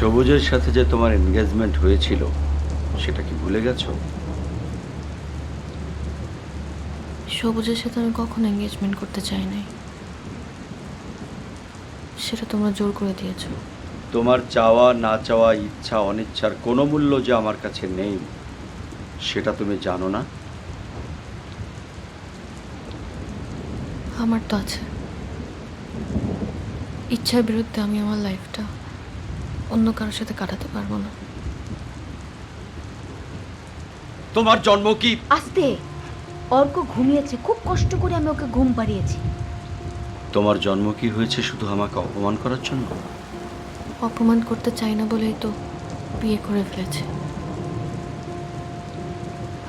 সবুজের সাথে যে তোমার এনগেজমেন্ট হয়েছিল সেটা কি ভুলে গেছো? সবুজের সাথে আমি কখনো এঙ্গেজমেন্ট করতে চাই নাই। সেটা তোমরা জোর করে দিয়েছ। তোমার চাওয়া না চাওয়া ইচ্ছা অনিচ্ছার কোনো মূল্য যে আমার কাছে নেই সেটা তুমি জানো না? আমার তো আছে। ইচ্ছার বিরুদ্ধে আমি আমার লাইফটা অন্য কারোর সাথে কাটাতে পারব না। তোমার জন্ম কি? আস্তে। অর্ক ঘুমিয়েছে। খুব কষ্ট করে আমি ওকে ঘুম পাড়িয়েছি। তোমার জন্ম কি হয়েছে শুধু আমাকে অপমান করার জন্য? অপমান করতে চাই না বলেই তো বিয়ে করে ফেলেছে।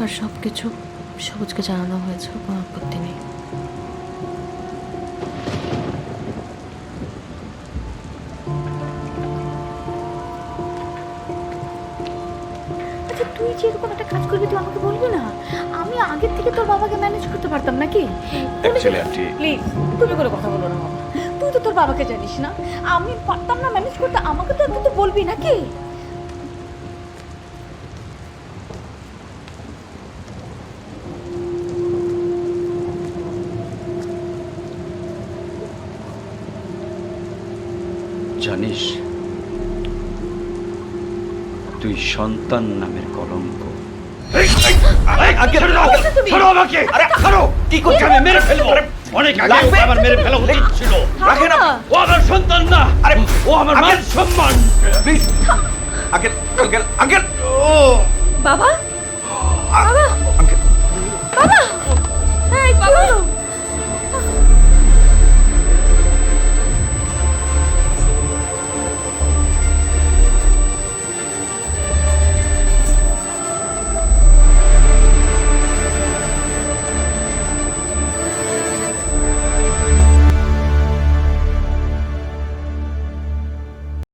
আর সব কিছু সবুজকে জানানো হয়েছে কোনো আপত্তি নেই। আচ্ছা তুই যে এরকম একটা কাজ করবি তুই আমাকে বলবি না? আমি আগের থেকে তোর বাবাকে ম্যানেজ করতে পারতাম নাকি? প্লিজ তুমি কোনো কথা বলো না বাবা। তুই তো তোর বাবাকে জানিস না। আমি পারতাম না ম্যানেজ করতে আমাকে তো একটু তো বলবি নাকি? জানিস তুই সন্তান নামের কলঙ্ক। কি মেরে অনেক মেরে ছিল। রাখে না। ও আমার সন্তান না! আরে ও আমার সম্মান! ও বাবা? বাবা? বাবা? বাবা।